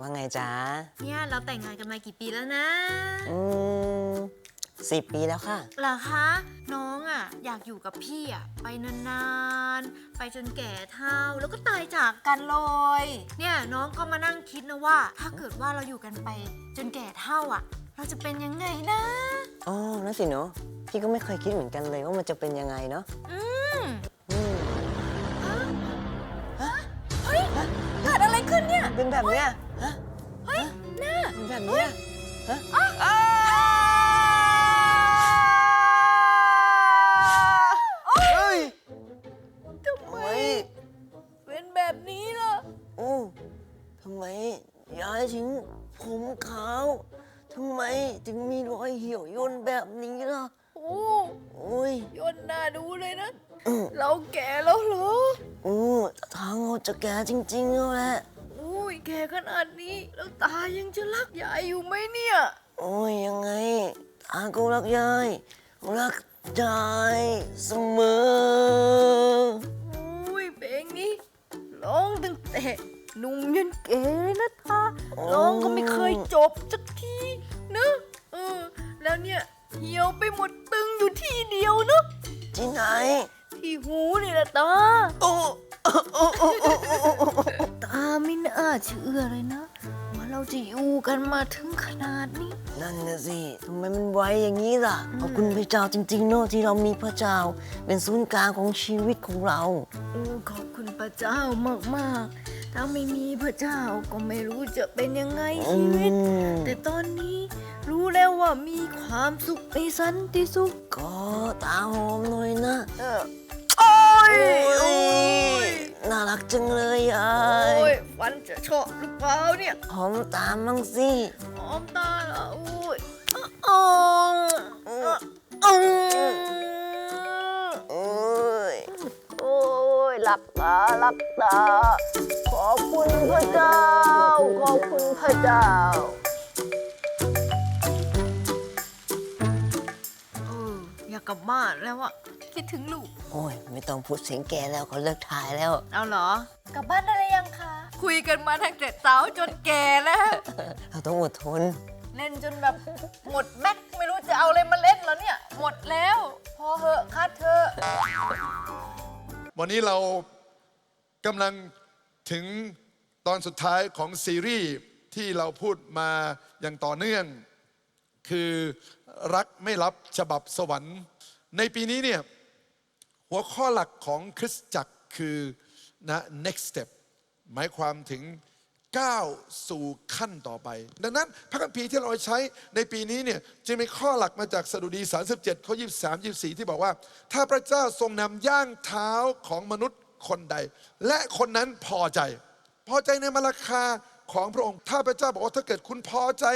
ว่าไงจ๊ะเนี่ยเราแต่งงานกันมากี่ปีแล้วนะอืมสิปีแล้วค่ะ เหรอคะน้องอะอยากอยู่กับพี่อะไปนานๆ ไปจนแก่เท่าแล้วก็ตายจากกันเลยเนี่ยน้องก็มานั่งคิดนะว่า ถ้าเกิดว่าเราอยู่กันไปจนแก่เท่าอะ เราจะเป็นยังไงนะอ๋อนั่นสิเนาะพี่ก็ไม่เคยคิดเหมือนกันเลยว่ามันจะเป็นยังไงเนาะอืมอืมเฮ้ยเกิดอะไรขึ้นเนี่ยเป็นแบบเนี้ย แบบเนี้ยฮะโอ๊ยเฮ้ยทำไมทำไม เป็นแบบนี้ล่ะ โอ้ทำไมยายถึงผมขาวทำไมถึงมีรอยเหี่ยวย่นแบบนี้ล่ะ โอ้โอ้ยยนหน้าดูเลยนะอืมเราแก่แล้วเหรอ โอ้ทางเราจะแก่จริงๆแล้วแหละโอ้ ยแก่ขนาดนี้ แล้วตายังจะรักยายอยู่ไหมเนี่ย โอ้ยยังไงตาก็รักยายรักยายเสมอโอ้ยเพลงนี้ร้องตั้งแต่หนุ่มยันแก่เลยนะตาร้องก็ไม่เคยจบสักทีเนอะเออแล้วเนี่ยเหี่ยวไปหมดตึงอยู่ที่เดียวเนอะที่ไหน ที่หูนี่แหละตาโอ้โอ้โอ้โอ้โอ้โอ้โอ้ตา ไม่น่าเชื่อเลยนะ ว่าเราจะอยู่กันมาถึงขนาดนี้ นั่นนะสิทำไมมันไวอย่างนี้ล่ะขอบคุณพระเจ้าจริงๆเนอะที่เรามีพระเจ้า เป็นศูนย์กลางของชีวิตของเรา โอ้ขอบคุณพระเจ้ามากๆ ถ้าไม่มีพระเจ้าก็ไม่รู้จะเป็นยังไงชีวิต อืม แต่ตอนนี้รู้แล้วว่ามีความสุขในสันติสุข ก็ตาหอมหน่อยนะ เออโอ้ ยโอ้โอ้ยยน่ารักจังเลยยาโอ้ยยฟันจะเฉาะหรือเปล่าเนี่ยหอมตามมั่งสิหอมตาละโอ้ยอ๋ออ๋ออ๋อโอ้ยโอ้ยหลับตาหลับตา ขอบคุณพระเจ้า ขอบคุณพระเจ้า เอออยากกลับบ้านแล้วอะ คิดถึงลูก โอ้ย ไม่ต้องพูดเสียงแกแล้วเขาเลิกถ่ายแล้ว เอาเหรอ กลับบ้านได้หรือยังคะ คุยกันมาตั้งแต่สาวจนแก่แล้ว เราต้องอดทน เล่นจนแบบหมดแม็กซ์ไม่รู้จะเอาอะไรมาเล่นแล้วเนี่ย หมดแล้ว พอเหอะคัดเธอะวันนี้เรากำลังถึงตอนสุดท้ายของซีรีส์ที่เราพูดมาอย่างต่อเนื่อง คือรักไม่รับฉบับสวรรค์ ในปีนี้เนี่ย หัวข้อหลักของคริสตจักรคือนะ next step หมายความถึงก้าวสู่ขั้นต่อไป ดังนั้นพระคัมภีร์ที่เราใช้ในปีนี้เนี่ยจึงมีข้อหลักมาจากสดุดี 37 ข้อ 23 24 ที่บอกว่า ถ้าพระเจ้าทรงนำย่างเท้าของมนุษย์คนใด และคนนั้นพอใจ พอใจในมราคาของพระองค์ ถ้าพระเจ้าบอกว่าถ้าเกิดคุณพอใจ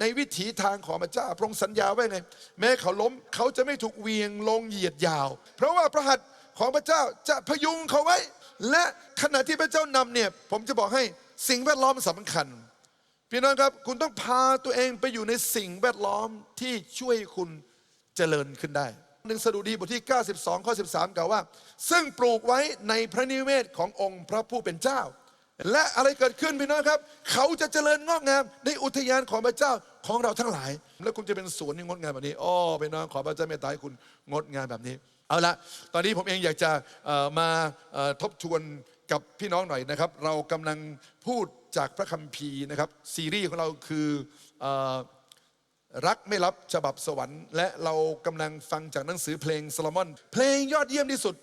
ในวิถีทางของพระเจ้าพระองค์สัญญาไว้ไง แม้เขาล้มเขาจะไม่ถูกเวียงลงเหยียดยาว เพราะว่าพระหัตถ์ของพระเจ้าจะพยุงเขาไว้ และขณะที่พระเจ้านำเนี่ยผมจะบอกให้สิ่งแวดล้อมสำคัญ พี่น้องครับคุณต้องพาตัวเองไปอยู่ในสิ่งแวดล้อมที่ช่วยคุณเจริญขึ้นได้หนึ่งสดุดีบทที่ 92 ข้อ 13 กล่าวว่า ซึ่งปลูกไว้ในพระนิเวศขององค์พระผู้เป็นเจ้า และอะไรเกิดขึ้นพี่น้องครับ เขาจะเจริญงอกงามในอุทยานของพระเจ้าของเราทั้งหลาย แล้วคุณจะเป็นสวนที่งดงามแบบนี้อ้อพี่น้องขอพระเจ้าเมตตาให้คุณงดงามแบบนี้ เอาละตอนนี้ผมเองอยากจะมาทบทวนกับพี่น้องหน่อยนะครับ เรากำลังพูดจากพระคัมภีร์นะครับ ซีรีส์ของเราคืออรักไม่รับฉบับสวรรค์ และเรากำลังฟังจากหนังสือเพลงซาลมอน เพลงยอดเยี่ยมที่สุด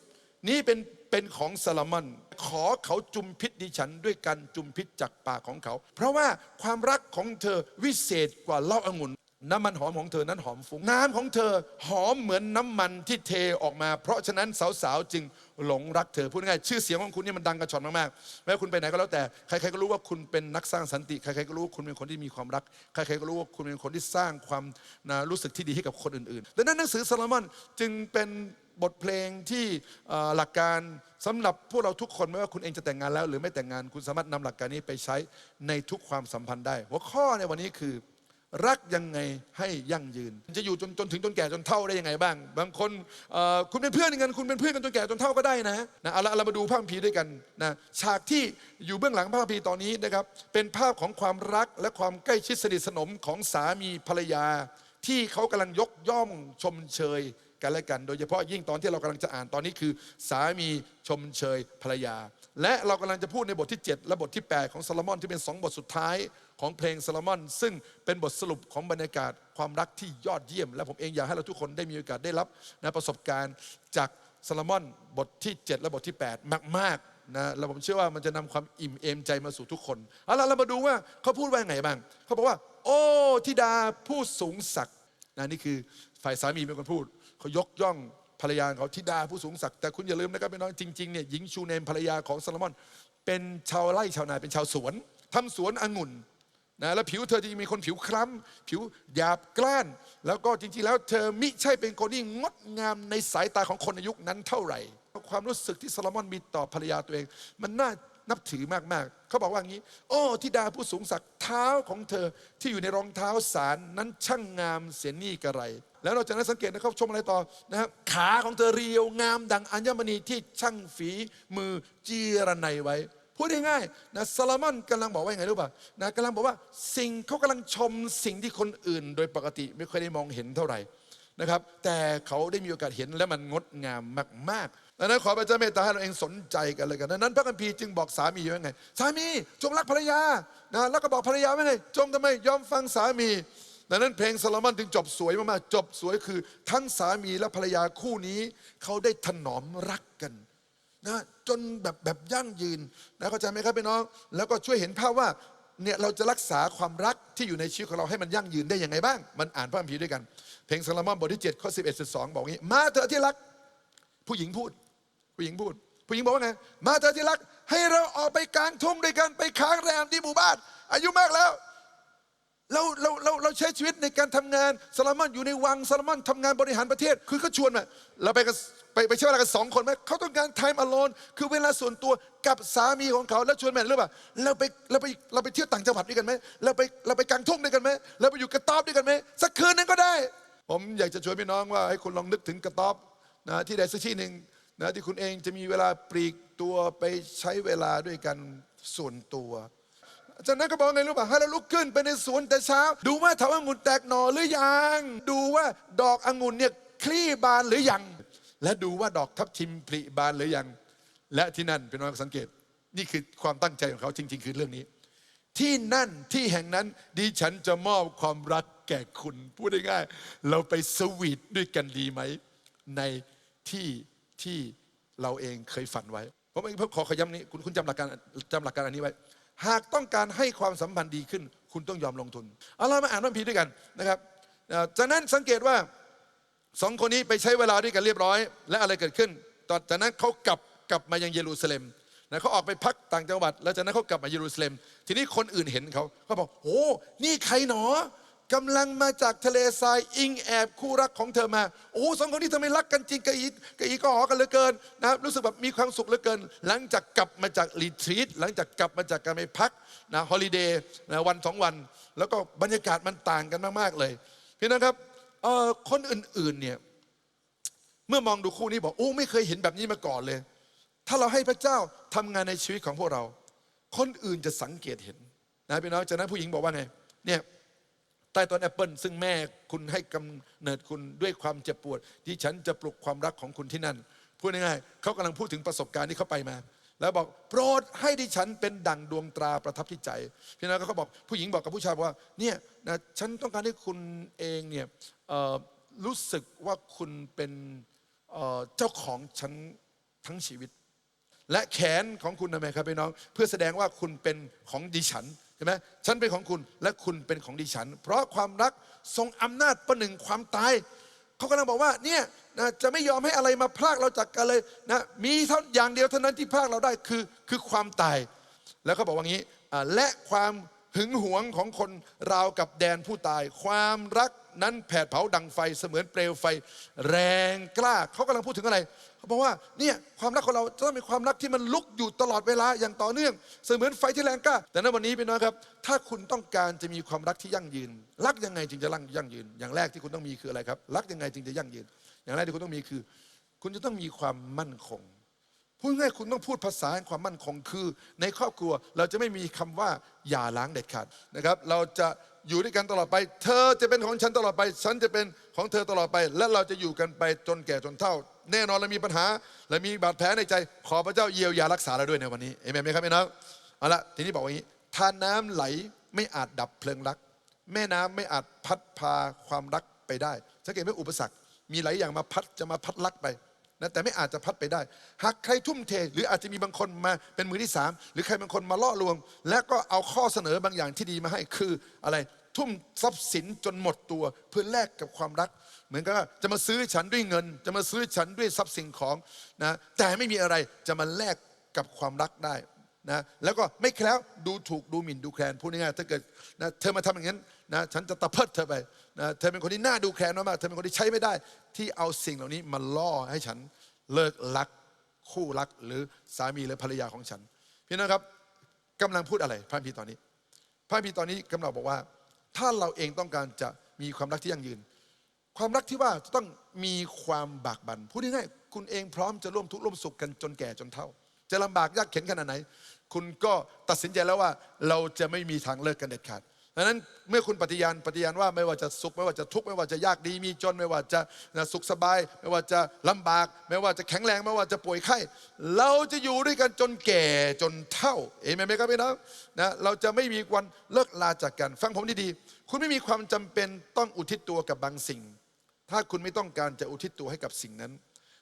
นี้เป็นเป็นของซาลมอน ขอเขาจุมพิษดิฉันด้วยกันจุมพิษจากปากของเขา เพราะว่าความรักของเธอวิเศษกว่าเหล้าองุ่นน้ำมันหอมของเธอนั้นหอมฟุ้งน้ำของเธอหอมเหมือนน้ำมันที่เทออกมา เพราะฉะนั้นสาวๆจึงหลงรักเธอพูดง่ายชื่อเสียงของคุณเนี่ยมันดังกระชอนมากๆไม่ว่าคุณไปไหนก็แล้วแต่ใครๆก็รู้ว่าคุณเป็นนักสร้างสันติใครๆก็รู้ว่าคุณเป็นคนที่มีความรักใครๆก็รู้ว่าคุณเป็นคนที่สร้างความนะรู้สึกที่ดีให้กับคนอื่นๆดังนั้นหนังสือซาลมอนจึงเป็น บทเพลงที่หลักการสำหรับพวกเราทุกคนไม่ว่าคุณเองจะแต่งงานแล้ว หรือไม่แต่งงานคุณสามารถนำหลักการนี้ไปใช้ในทุกความสัมพันธ์ได้ หัวข้อในวันนี้คือ รักยังไงให้ยั่งยืน จะอยู่จนจนถึงจนแก่จนเฒ่าได้ยังไงบ้าง บางคนคุณเป็นเพื่อนกันคุณเป็นเพื่อนกันจนแก่จนเฒ่าก็ได้นะนะเอาละเรามาดูภาพคัมภีด้วยกันนะฉากที่อยู่เบื้องหลังภาพคัมภีตอนนี้นะครับเป็นภาพของความรักและความใกล้ชิดสนิทสนมของสามีภรรยา ที่เขากำลังยกย่องชมเชย กันและกัน โดยเฉพาะยิ่งตอนที่เรากำลังจะอ่านตอนนี้คือ สามีชมเชยภรรยา และเรากำลังจะพูดในบทที่ 7 และบทที่ 8 ของซโลมอนที่เป็นสองบทสุดท้ายของเพลงซโลมอน ซึ่งเป็นบทสรุปของบรรยากาศความรักที่ยอดเยี่ยม และผมเองอยากให้เราทุกคนได้มีโอกาสได้รับนะประสบการณ์จากซโลมอนบทที่ 7 และบทที่ 8 มากๆนะแล้วผมเชื่อว่ามันจะนำความอิ่มเอมใจมาสู่ทุกคนเอาล่ะเรามาดูว่าเขาพูดว่าไงบ้างเขาบอกว่า โอ้ธิดาผู้สูงศักดิ์นะนี่คือฝ่ายสามีเป็นคนพูด เขายกย่องภรรยาเขาธิดาผู้สูงศักดิ์แต่คุณอย่าลืมนะครับพี่น้องจริงๆเนี่ยหญิงชูเนมภรรยาของโซโลมอน เป็นชาวไร่ชาวนาเป็นชาวสวนทำสวนองุ่นนะแล้วผิวเธอจะมีคนผิวคล้ำผิวหยาบกร้าน แล้วก็จริงๆแล้วเธอมิใช่เป็นคนที่งดงามในสายตาของคนในยุคนั้นเท่าไหร่ ความรู้สึกที่โซโลมอนมีต่อภรรยาตัวเอง มันน่านับถือมากๆ เขาบอกว่างี้ โอ้ธิดาผู้สูงศักดิ์เท้าของเธอที่อยู่ในรองเท้าสารนั้นช่างงามเสียนี่กระไร แล้วเราจะนั้นสังเกตนะครับชมอะไรต่อนะครับขาของเธอเรียวงามดังอัญมณีที่ช่างฝีมือจีรนัยไว้พูดง่ายๆนะซาลามอนกำลังบอกว่ายังไงรู้ป่ะนะกำลังบอกว่าสิ่งเขากำลังชมสิ่งที่คนอื่น โดยปกติไม่เคยได้มองเห็นเท่าไหร่นะครับ แต่เขาได้มีโอกาสเห็นและมันงดงามมากๆดังนั้นขอพระเจ้าเมตตาให้เราเองสนใจกันเลยกันดังนั้นพระคัมภีร์จึงบอกสามีว่าไง สามีจงรักภรรยานะแล้วก็บอกภรรยาว่าไง จงทำไมยอมฟังสามี ดังนั้นเพลงโซโลมอนถึงจบสวยมากๆ จบสวยคือ ทั้งสามีและภรรยาคู่นี้ เขาได้ถนอมรักกันนะจนแบบแบบยั่งยืนนะเข้าใจไหมครับพี่น้อง แล้วก็ช่วยเห็นภาพว่าเนี่ยเราจะรักษาความรักที่อยู่ในชีวิตของเราให้มันยั่งยืนได้ยังไงบ้าง มันอ่านพระคัมภีร์ด้วยกัน เพลงซาลามอนบทที่7ข้อ11 12 บอกงี้ มาเถอะที่รัก ผู้หญิงพูด ผู้หญิงพูด ผู้หญิงบอกว่าไง มาเถอะที่รัก ให้เราออกไปกลางทุ่งด้วยกันไปค้างแรมที่หมู่บ้าน อายุมากแล้ว เราเราเราเราใช้ชีวิตในการทำงานซาลามอนอยู่ในวังซาลามอนทำงานบริหารประเทศ คือเขาชวนมาเราไปกันไปไปใช้เวลากันสองคนไหมเขาต้องการ time alone คือเวลาส่วนตัวกับสามีของเขาแล้วชวนแม่หรือเปล่าเราไปเราไปเราไปเที่ยวต่างจังหวัดด้วยกันไหมเราไปเราไปกางทุ่งด้วยกันไหมเราไปอยู่กระต๊อบด้วยกันไหมสักคืนนึงก็ได้ ผมอยากจะชวนพี่น้องว่าให้คุณลองนึกถึงกระต๊อบนะที่ใดสักที่หนึ่งนะที่คุณเองจะมีเวลาปลีกตัวไปใช้เวลาด้วยกันส่วนตัว จากนั้นก็บอกไงรู้ป่ะให้เราลุกขึ้นไปในสวนแต่เช้า ดูว่าเถาองุ่นแตกหน่อหรือยัง ดูว่าดอกองุ่นเนี่ยคลี่บานหรือยัง และดูว่าดอกทับทิมผลิบานหรือยัง และที่นั่นเป็นน้องสังเกต นี่คือความตั้งใจของเขาจริง ๆ คือเรื่องนี้ ที่นั่นที่แห่งนั้นดิฉันจะมอบความรักแก่คุณ พูดง่ายๆเราไปสวีทด้วยกันดีไหม ในที่ที่เราเองเคยฝันไว้ผมเองขอขย้ำนี้คุณคุณจำหลักการจำหลักการอันนี้ไว้ หากต้องการให้ความสัมพันธ์ดีขึ้น คุณต้องยอมลงทุน เอาเรามาอ่านพระคัมภีร์ด้วยกันนะครับจากนั้นสังเกตว่าสองคนนี้ไปใช้เวลาด้วยกันเรียบร้อย และอะไรเกิดขึ้นตอนจากนั้นเขากลับกลับมายังเยรูซาเล็มนะเขาออกไปพักต่างจังหวัด แล้วจากนั้นเขากลับมาเยรูซาเล็ม ทีนี้คนอื่นเห็นเขาเขาบอกโอ้นี่ใครหนอ กำลังมาจากทะเลทรายอิงแอบคู่รักของเธอมาโอ้สองคนนี้ทำไมรักกันจริงกะอีกะอีก็หอกันเหลือเกินนะครับรู้สึกแบบมีความสุขเหลือเกิน หลังจากกลับมาจากรีทรีตหลังจากกลับมาจากการไปพักนะฮอลิเดย์นะวันสองวัน แล้วก็บรรยากาศมันต่างกันมากๆเลยพี่นะครับเอ่อคนอื่นๆเนี่ยเมื่อมองดูคู่นี้บอกโอ้ไม่เคยเห็นแบบนี้มาก่อนเลย ถ้าเราให้พระเจ้าทำงานในชีวิตของพวกเรา คนอื่นจะสังเกตเห็นนะพี่น้องจากนั้นผู้หญิงบอกว่าไงเนี่ย ใต้ต้นแอปเปิลซึ่งแม่คุณให้กำเนิดคุณด้วยความเจ็บปวด ที่ฉันจะปลุกความรักของคุณที่นั่น พูดง่ายๆเขากำลังพูดถึงประสบการณ์ที่เขาไปมา แล้วบอกโปรดให้ดิฉันเป็นดั่งดวงตราประทับที่ใจ พี่น้องก็เขาบอกผู้หญิงบอกกับผู้ชายว่าเนี่ยนะฉันต้องการให้คุณเองเนี่ยรู้สึกว่าคุณเป็นเจ้าของฉันทั้งชีวิต และแขนของคุณทำไมครับพี่น้อง เพื่อแสดงว่าคุณเป็นของดิฉัน ช่ไหมฉันเป็นของคุณและคุณเป็นของดิฉัน เพราะความรักทรงอำนาจประหนึ่งความตายเขากำลังบอกว่าเนี่ยนะจะไม่ยอมให้อะไรมาพรากเราจากกันเลยนะมีเท่าอย่างเดียวเท่านั้นที่พรากเราได้คือคือความตาย แล้วเขาบอกว่างี้และความหึงหวงของคนราวกับแดนผู้ตาย ความรักนั้นแผดเผาดังไฟเสมือนเปลวไฟ แรงกล้าเขากำลังพูดถึงอะไร บอกว่าเนี่ยความรักของเราจะต้องเป็นความรักที่มันลุกอยู่ตลอดเวลาอย่างต่อเนื่อง เสมือนไฟที่แรงกล้า แต่ในวันนี้พี่น้องครับ ถ้าคุณต้องการจะมีความรักที่ยั่งยืน รักยังไงจึงจะรังยั่งยืน อย่างแรกที่คุณต้องมีคืออะไรครับรักยังไงจึงจะยั่งยืน อย่างแรกที่คุณต้องมีคือ คุณจะต้องมีความมั่นคงพูดง่ายคุณต้องพูดภาษาแห่งความมั่นคงคือ ในครอบครัวเราจะไม่มีคำว่าอย่าล้างเด็ดขาดนะครับ เราจะ อยู่ด้วยกันตลอดไป เธอจะเป็นของฉันตลอดไป ฉันจะเป็นของเธอตลอดไป และเราจะอยู่กันไปจนแก่จนเฒ่า แน่นอนเรามีปัญหาและมีบาดแผลในใจ ขอพระเจ้าเยียวยารักษาเราด้วยในวันนี้เอเมนไหมครับพี่น้องเอาละทีนี้บอกว่าอย่างนี้ถ้าน้ำไหลไม่อาจดับเพลิงรัก แม่น้ำไม่อาจพัดพาความรักไปได้สังเกตไหมอุปสรรค มีหลายอย่างมาพัดจะมาพัดลักไป นะแต่ไม่อาจจะพัดไปได้ หากใครทุ่มเท หรืออาจจะมีบางคนมาเป็นมือที่สามหรือใครบางคนมาล่อลวง และก็เอาข้อเสนอบางอย่างที่ดีมาให้คืออะไรทุ่มทรัพย์สินจนหมดตัวเพื่อแลกกับความรัก เหมือนกับว่าจะมาซื้อฉันด้วยเงิน จะมาซื้อฉันด้วยทรัพย์สินของนะแต่ไม่มีอะไรจะมาแลกกับความรักได้นะแล้วก็ไม่แคล้วดูถูกดูหมิ่นดูแคลนพูดง่ายๆถ้าเกิดนะเธอมาทำอย่างนั้นนะฉันจะตะเพิดเธอไป นะเธอเป็นคนที่น่าดูแคลนมากๆเธอเป็นคนที่ใช้ไม่ได้ ที่เอาสิ่งเหล่านี้มาล่อให้ฉันเลิกรักคู่รักหรือสามีหรือภรรยาของฉัน พี่น้องครับกำลังพูดอะไรพระพีตอนนี้ พระพีตอนนี้กำลังบอกว่า ถ้าเราเองต้องการจะมีความรักที่ยั่งยืน ความรักที่ว่าจะต้องมีความบากบัน่นพูดง่ายๆคุณเองพร้อมจะร่วมทุกข์ร่วมสุขกันจนแก่จนเฒ่า จะลำบากยากเข็นขนาดไหน คุณก็ตัดสินใจแล้วว่าเราจะไม่มีทางเลิกกันเด็ดขาด ดังนั้นเมื่อคุณปฏิญาณปฏิญาณว่าไม่ว่าจะสุขไม่ว่าจะทุกข์ไม่ว่าจะยากดีมีจน ไม่ว่าจะสุขสบาย ไม่ว่าจะลำบาก ไม่ว่าจะแข็งแรงไม่ว่าจะป่วยไข้ เราจะอยู่ด้วยกันจนแก่จนเฒ่าเอเมนไหมครับพี่น้องนะเราจะไม่มีวันเลิกลาจากกัน ฟังผมดีๆคุณไม่มีความจำเป็นต้องอุทิศตัวกับบางสิ่ง ถ้าคุณไม่ต้องการจะอุทิศตัวให้กับสิ่งนั้น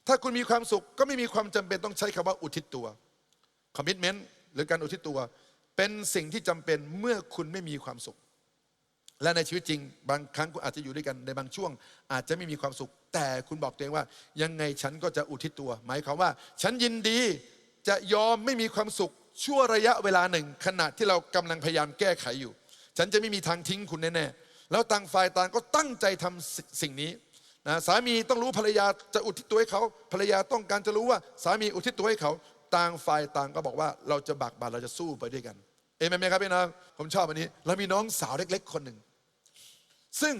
ถ้าคุณมีความสุขก็ไม่มีความจำเป็นต้องใช้คำว่าอุทิศตัวคอมมิชเมนต์หรือการอุทิศตัว เป็นสิ่งที่จำเป็นเมื่อคุณไม่มีความสุข และในชีวิตจริง บางครั้งคุณอาจจะอยู่ด้วยกันในบางช่วง อาจจะไม่มีความสุข แต่คุณบอกตัวเองว่า ยังไงฉันก็จะอุทิศตัว หมายความว่า ฉันยินดีจะยอมไม่มีความสุข ชั่วระยะเวลาหนึ่ง ขณะที่เรากำลังพยายามแก้ไขอยู่ ฉันจะไม่มีทางทิ้งคุณแน่ๆแล้วต่างฝ่ายต่างก็ตั้งใจทำสิสิ่งนี้นะสามีต้องรู้ภรรยาจะอุทิศตัวให้เขาภรรยาต้องการจะรู้ว่า สามีอุทิศตัวให้เขา ต่างฝ่ายต่างก็บอกว่าเราจะบักบันเราจะสู้ไปด้วยกัน เอเมนไหมครับพี่น้องผมชอบอันนี้เรามีน้องสาวเล็ก ๆ คนหนึ่ง ซึ่ง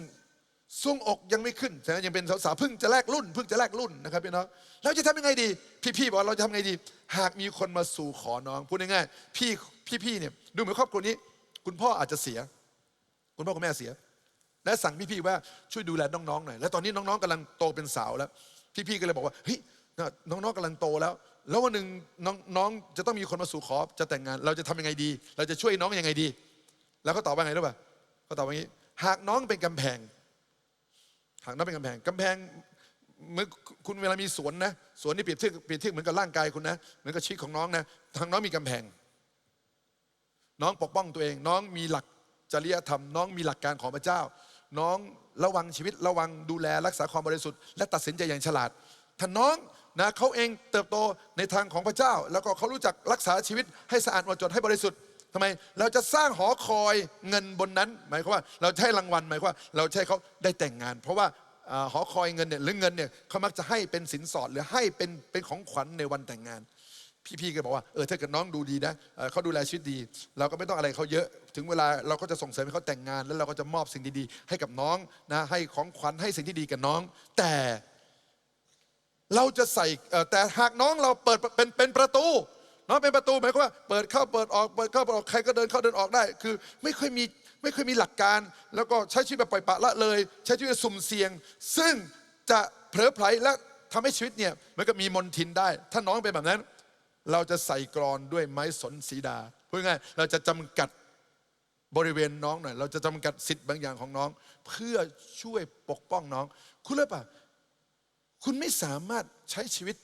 ทรงอกยังไม่ขึ้นแต่ยังเป็นสาวๆเพิ่งจะแลกรุ่นเพิ่งจะแลกรุ่นนะครับพี่น้องเราจะทำยังไงดี พี่ๆบอกเราจะทำยังไงดี หากมีคนมาสู่ขอน้องพูดง่ายๆพี่พี่ๆเนี่ยดูเหมือนครอบครัวนี้ คุณพ่ออาจจะเสีย คุณพ่อคุณแม่เสีย และสั่งพี่ๆว่าช่วยดูแลน้องๆหน่อย แล้วตอนนี้น้องๆกำลังโตเป็นสาวแล้วพี่ๆก็เลยบอกว่าเฮ้ยน้องๆกำลังโตแล้ว แล้ววันหนึ่งน้องๆจะต้องมีคนมาสู่ขอจะแต่งงาน เราจะทำยังไงดี เราจะช่วยน้องยังไงดี แล้วเขาตอบว่าไงรู้ป่ะเขาตอบว่างี้ หากน้องเป็นกำแพง หากน้องเป็นกำแพงกำแพงเมื่อคุณเวลามีสวนนะสวนนี่เปรียบเทียบเปรียบเทียบเหมือนกับร่างกายคุณนะเหมือนกับชีวิตของน้องนะทางน้องมีกำแพง น้องปกป้องตัวเอง น้องมีหลักจริยธรรม น้องมีหลักการของพระเจ้า น้องระวังชีวิตระวังดูแลรักษาความบริสุทธิ์และตัดสินใจอย่างฉลาดถ้าน้อง นะเขาเองเติบโตในทางของพระเจ้า แล้วก็เขารู้จักรักษาชีวิตให้สะอาดหมดจดให้บริสุทธิ์ทำไมเราจะสร้างหอคอยเงินบนนั้น หมายความว่าเราให้รางวัลหมายความว่าเราให้เขาได้แต่งงาน เพราะว่าหอคอยเงินเนี่ยหรือเงินเนี่ยเขามักจะให้เป็นสินสอดหรือให้เป็นเป็นของขวัญในวันแต่งงาน พี่ๆก็บอกว่าเออถ้าเกิดน้องดูดีนะเเขาดูแลชีวิตดี เราก็ไม่ต้องอะไรเขาเยอะ ถึงเวลาเราก็จะส่งเสริมให้เขาแต่งงาน แล้วเราก็จะมอบสิ่งดีๆ ให้กับน้องนะให้ของขวัญให้สิ่งที่ดีกับน้อง แต่ เราจะใส่แต่หากน้องเราเปิดเป็นเป็นประตูน้องเป็นประตูหมายความว่าเปิดเข้าเปิดออกเปิดเข้าเปิดออกใครก็เดินเข้าเดินออกได้ คือไม่เคยมีไม่เคยมีหลักการ แล้วก็ใช้ชีวิตแบบปล่อยปละละเลย ใช้ชีวิตสุ่มเสี่ยง ซึ่งจะเผลอไผลและทำให้ชีวิตเนี่ยมันก็มีมนทินได้ ถ้าน้องเป็นแบบนั้น เราจะใส่กรอนด้วยไม้สนสีดาพูดง่ายเราจะจำกัดบริเวณน้องหน่อยเราจะจำกัดสิทธิ์บางอย่างของน้อง เพื่อช่วยปกป้องน้อง คุณรู้ป่ะ คุณไม่สามารถใช้ชีวิต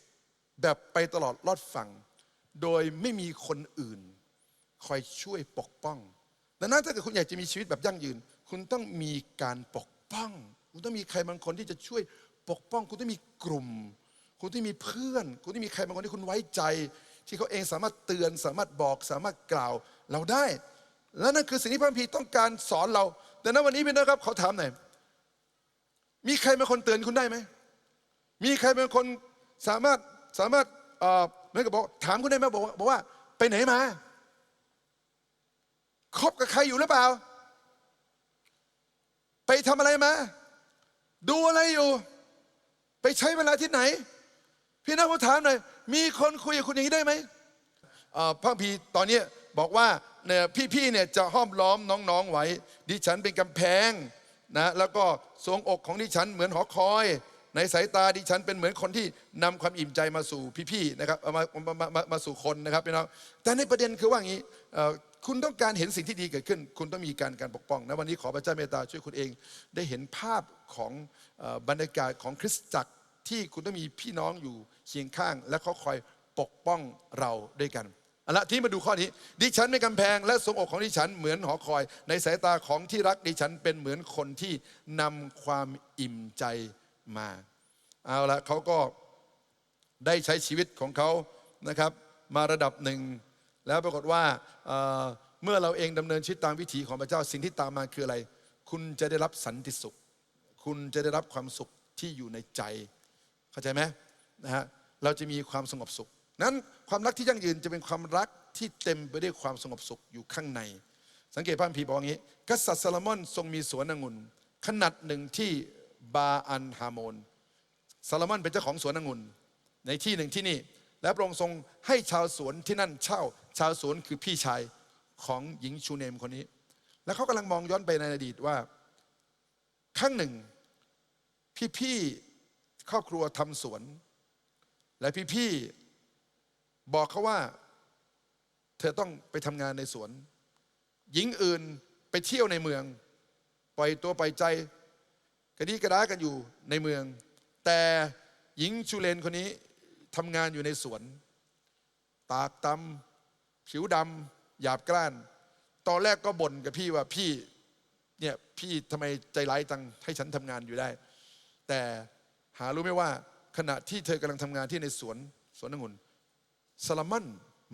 แบบไปตลอดรอดฝั่ง โดยไม่มีคนอื่น คอยช่วยปกป้อง ดังนั้นถ้าเกิดคุณอยากจะมีชีวิตแบบยั่งยืน คุณต้องมีการปกป้อง คุณต้องมีใครบางคนที่จะช่วยปกป้อง คุณต้องมีกลุ่ม คุณต้องมีเพื่อน คุณต้องมีใครบางคนที่คุณไว้ใจ ที่เขาเองสามารถเตือน สามารถบอก สามารถกล่าวเราได้ และนั่นคือสิ่งที่พระคัมภีร์ต้องการสอนเราแต่ณวันนี้พี่น้องครับเขาถามหน่อยมีใครเป็นคนเตือนคุณได้ไหม มีใครเป็นคนสามารถสามารถเอ่อเหมือนกับบอกถามคุณได้ไหมบอกว่าบอกว่า ไปไหนมาคบกับใครอยู่หรือเปล่า ไปทำอะไรมา ดูอะไรอยู่ ไปใช้เวลาที่ไหน พี่น้องผมถามหน่อย มีคนคุยกับคุณอย่างนี้ได้ไหมเอ่อพระคัมพีตอนนี้บอกว่าเนี่ยพี่ๆเนี่ยจะห้อมล้อมน้องๆไว้ ดิฉันเป็นกำแพงนะแล้วก็ทรวงอกของดิฉันเหมือนหอคอย ในสายตาดิฉันเป็นเหมือนคนที่นำความอิ่มใจมาสู่พี่ๆนะครับเอามามามามามาสู่คนนะครับพี่น้องแต่ในประเด็นคือว่าอย่างนี้คุณต้องการเห็นสิ่งที่ดีเกิดขึ้น คุณต้องมีการการปกป้องนะวันนี้ขอพระเจ้าเมตตาช่วยคุณเอง ได้เห็นภาพของอบรรยากาศของคริสตจักรที่คุณต้องมีพี่น้องอยู่เคียงข้าง และเขาคอยปกป้องเราด้วยกันเอาละที่มาดูข้อนี้ ดิฉันเป็นกำแพงและทรงอกของดิฉันเหมือนหอคอย ในสายตาของที่รักดิฉันเป็นเหมือนคนที่นำความอิ่มใจ มา เอาละเขาก็ได้ใช้ชีวิตของเขานะครับ มาระดับหนึ่ง แล้วปรากฏว่าเเมื่อเราเองดำเนินชีวิตตามวิถีของพระเจ้าสิ่งที่ตามมาคืออะไร คุณจะได้รับสันติสุข คุณจะได้รับความสุขที่อยู่ในใจ เข้าใจไหมนะฮะเราจะมีความสงบสุข นั้นความรักที่ยั่งยืนจะเป็นความรักที่เต็มไปด้วยความสงบสุขอยู่ข้างใน สังเกตพระคัมภีร์บอกอย่างนี้ กษัตริย์ซาโลมอนทรงมีสวนองุ่นขนาดหนึ่งที่ บาอันฮาโมนซาลมอนเป็นเจ้าของสวนองุ่นในที่หนึ่งที่นี่ และพระองค์ทรงให้ชาวสวนที่นั่นเช่า ชาวสวนคือพี่ชายของหญิงชูเนมคนนี้ แล้วเขากำลังมองย้อนไปในอดีตว่าครั้งหนึ่ง พี่ๆครอบครัวทำสวน และพี่ๆบอกเขาว่า เธอต้องไปทำงานในสวน หญิงอื่นไปเที่ยวในเมือง ปล่อยตัวปล่อยใจ กระดีกระดากันอยู่ในเมือง แต่หญิงชูเลนคนนี้ทำงานอยู่ในสวน ตากตำผิวดำหยาบกร้าน ตอนแรกก็บ่นกับพี่ว่าพี่เนี่ยพี่ทำไมใจร้ายจังให้ฉันทำงานอยู่ได้ แต่หารู้ไหมว่าขณะที่เธอกำลังทำงานที่ในสวนสวนองุ่นซาลามัน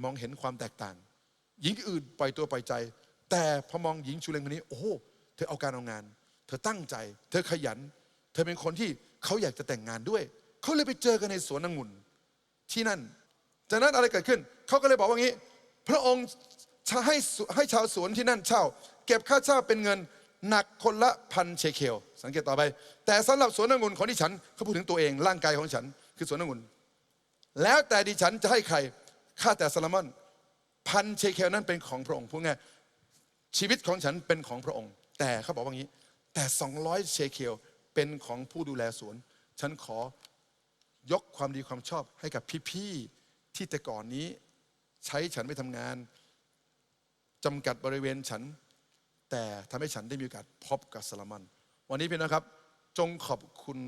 มองเห็นความแตกต่าง หญิงอื่นปล่อยตัวปล่อยใจ แต่พอมองหญิงชูเลงคนนี้ โอ้โหเธอเอาการเอางาน เธอตั้งใจ เธอขยัน เธอเป็นคนที่เขาอยากจะแต่งงานด้วย เขาเลยไปเจอกันในสวนองุ่นที่นั่น จากนั้นอะไรเกิดขึ้น เขาก็เลยบอกว่างี้ พระองค์ให้ให้ชาวสวนที่นั่นเช่า เก็บค่าเช่าเป็นเงินหนักคนละพันเชเคล สังเกตต่อไป แต่สำหรับสวนองุ่นของดิฉันเขาพูดถึงตัวเองร่างกายของฉัน คือสวนองุ่นแล้วแต่ดิฉันจะให้ใครข้าแต่ซาลมอนพันเชเคลนั้นเป็นของพระองค์พูดง่ายชีวิตของฉันเป็นของพระองค์ แต่เขาบอกว่างี้ แต่ 200 เชเคลเป็นของผู้ดูแลสวน ฉันขอยกความดีความชอบให้กับพี่ๆที่แต่ก่อนนี้ใช้ฉันไปทำงานจำกัดบริเวณฉัน แต่ทำให้ฉันได้มีโอกาสพบกับซาลามอนวันนี้พี่นะครับจงขอบคุณ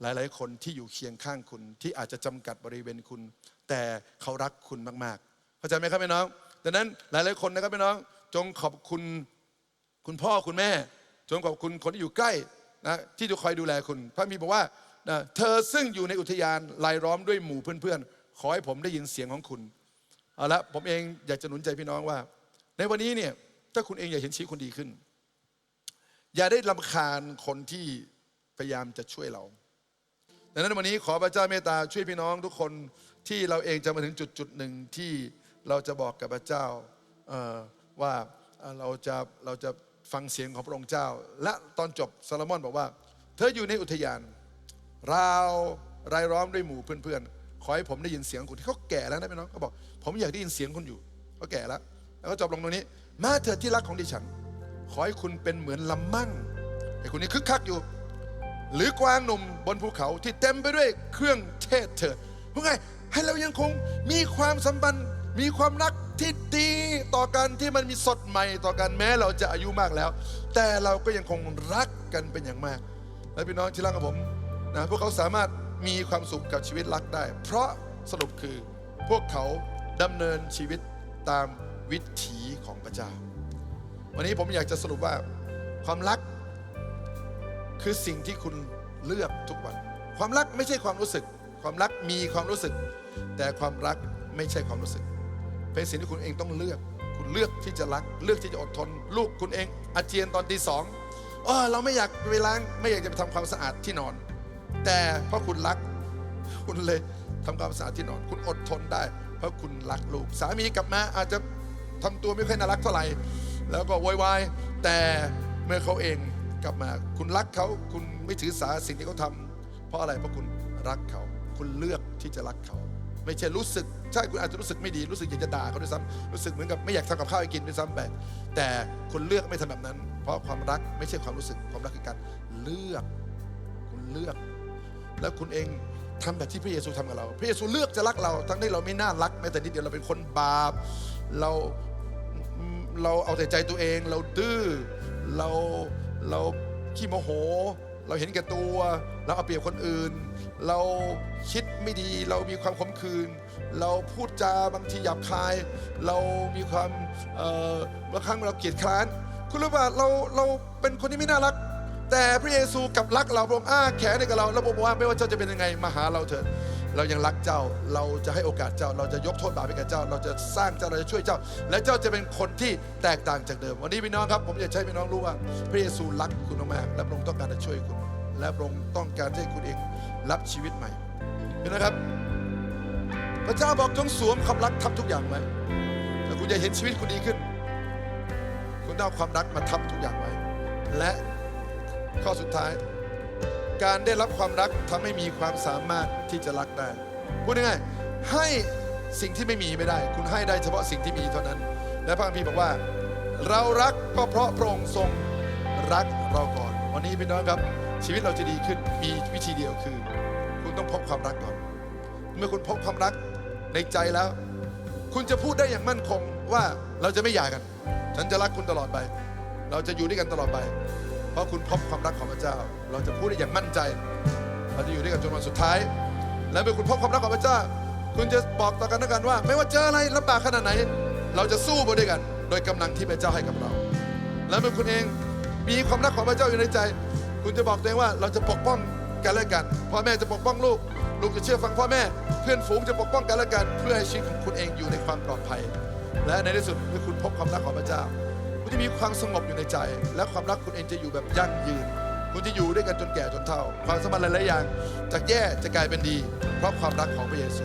หลายๆ คนที่อยู่เคียงข้างคุณที่อาจจะจำกัดบริเวณคุณ แต่เขารักคุณมากๆเข้าใจไหมครับพี่น้องดังนั้นหลายๆคนนะครับพี่น้องจงขอบคุณคุณพ่อคุณแม่ จงขอบคุณคนที่อยู่ใกล้นะที่จะคอยดูแลคุณ พระมีบอกว่านะเธอซึ่งอยู่ในอุทยานรายล้อมด้วยหมู่เพื่อนๆ ขอให้ผมได้ยินเสียงของคุณเอาละผมเองอยากจะหนุนใจพี่น้องว่า ในวันนี้เนี่ยถ้าคุณเองอยากเห็นชีวิตคุณดีขึ้น อย่าได้ลำคาญคนที่พยายามจะช่วยเราดังนั้นวันนี้ขอพระเจ้าเมตตาช่วยพี่น้องทุกคนที่เราเองจะมาถึงจุดจุดหนึ่งที่เราจะบอกกับพระเจ้าว่าเราจะเราจะ ฟังเสียงของพระองค์เจ้า และตอนจบซาลมอนบอกว่า เธออยู่ในอุทยาน ราวรายล้อมด้วยหมู่เพื่อนๆ ขอให้ผมได้ยินเสียงคุณที่เขาแก่แล้วนะพี่น้องเขาบอก ผมอยากได้ยินเสียงคุณอยู่เขาแก่แล้ว แล้วก็จบลงตรงนี้ มาเถิดที่รักของดิฉัน ขอให้คุณเป็นเหมือนลำมั่งไอ้คนนี้คึกคักอยู่ หรือกวางหนุ่มบนภูเขาที่เต็มไปด้วยเครื่องเทศเถิดพูดง่ายให้เรายังคงมีความสัมพันธ์ มีความรักที่ดีต่อกันที่มันมีสดใหม่ต่อกันแม้เราจะอายุมากแล้ว แต่เราก็ยังคงรักกันเป็นอย่างมาก และพี่น้องที่รักกับผมนะพวกเขาสามารถมีความสุขกับชีวิตรักได้ เพราะสรุปคือพวกเขาดำเนินชีวิตตามวิถีของพระเจ้า วันนี้ผมอยากจะสรุปว่าความรักคือสิ่งที่คุณเลือกทุกวัน ความรักไม่ใช่ความรู้สึก ความรักมีความรู้สึก แต่ความรักไม่ใช่ความรู้สึก เป็นสิ่งที่คุณเองต้องเลือก คุณเลือกที่จะรัก เลือกที่จะอดทน ลูกคุณเองอาเจียนตอนตีสองเออเราไม่อยากไปล้าง ไม่อยากจะไปทำความสะอาดที่นอน แต่เพราะคุณรัก คุณเลยทำความสะอาดที่นอน คุณอดทนได้ เพราะคุณรักลูก สามีกลับมาอาจจะทำตัวไม่ค่อยน่ารักเท่าไหร่ แล้วก็โวยวายแต่เมื่อเขาเองกลับมา คุณรักเขา คุณไม่ถือสาสิ่งที่เขาทำเพราะอะไร เพราะคุณรักเขา คุณเลือกที่จะรักเขา ไม่ใช่รู้สึกใช่คุณอาจจะรู้สึกไม่ดีรู้สึกอยากจะด่าเขาด้วยซ้ำรู้สึกเหมือนกับไม่อยากทำกับข้าวให้กินด้วยซ้ำไปแต่คุณเลือกไม่ทำแบบนั้น เพราะความรักไม่ใช่ความรู้สึกความรักคือการเลือก คุณเลือก แล้วคุณเองทำแบบที่พระเยซูทำกับเรา พระเยซูเลือกจะรักเรา ทั้งที่เราไม่น่ารักแม้แต่นิดเดียวเราเป็นคนบาปเราเราเอาแต่ใจตัวเอง เราดื้อเราเราขี้โมโห เราเห็นแก่ตัว เราเอาเปรียบคนอื่น เราคิดไม่ดี เรามีความขมขื่นเราพูดจาบางทีหยาบคาย เรามีความบางครั้งเราเกลียดคร้าน คุณรู้ป่ะเราเราเป็นคนที่ไม่น่ารัก แต่พระเยซูกลับรักเราพระองค์อ้าแขนให้กับเราแล้วบอกว่าไม่ว่าเจ้าจะเป็นยังไงมาหาเราเถิด เรายังรักเจ้า เราจะให้โอกาสเจ้า เราจะยกโทษบาปให้กับเจ้า เราจะสร้างเจ้า เราจะช่วยเจ้า และเจ้าจะเป็นคนที่แตกต่างจากเดิม วันนี้พี่น้องครับ ผมอยากให้พี่น้องรู้ว่า พระเยซูรักคุณมากและพระองค์ต้องการจะช่วยคุณ และพระองค์ต้องการให้คุณเองรับชีวิตใหม่เห็นไหมครับ พระเจ้าบอกจงสวมความรักทับทุกอย่างไว้แต่คุณจะเห็นชีวิตคุณดีขึ้น คุณต้องเอาความรักมาทับทุกอย่างไว้ และข้อสุดท้าย การได้รับความรักทำให้มีความสามารถที่จะรักได้พูดง่ายๆให้สิ่งที่ไม่มีไม่ได้ คุณให้ได้เฉพาะสิ่งที่มีเท่านั้น และพระคัมภีร์บอกว่า เรารักก็เพราะพระองค์ทรงรักเราก่อน วันนี้พี่น้องครับ ชีวิตเราจะดีขึ้นมีวิธีเดียวคือ คุณต้องพบความรักก่อน เมื่อคุณพบความรักในใจแล้ว คุณจะพูดได้อย่างมั่นคงว่าเราจะไม่หย่ากัน ฉันจะรักคุณตลอดไป เราจะอยู่ด้วยกันตลอดไป เพราะคุณพบความรักของพระเจ้า เราจะพูดได้อย่างมั่นใจ เราจะอยู่ด้วยกันจนวันสุดท้าย และเมื่อคุณพบความรักของพระเจ้า คุณจะบอกต่อกันและกันว่า ไม่ว่าเจออะไรลำบากขนาดไหน เราจะสู้ไปด้วยกัน โดยกำลังที่พระเจ้าให้กับเรา และเมื่อคุณเองมีความรักของพระเจ้าอยู่ในใจ คุณจะบอกตัวเองว่าเราจะปกป้องกันและกันพ่อแม่จะปกป้องลูก ลูกจะเชื่อฟังพ่อแม่ เพื่อนฝูงจะปกป้องกันและกัน เพื่อให้ชีวิตของคุณเองอยู่ในความปลอดภัย และในที่สุดเมื่อคุณพบความรักของพระเจ้า คุณจะมีความสงบอยู่ในใจ และความรักคุณเองจะอยู่แบบยั่งยืน คุณจะอยู่ด้วยกันจนแก่จนเฒ่า ความสัมพันธ์หลายๆอย่างจากแย่จะกลายเป็นดี เพราะความรักของพระเยซู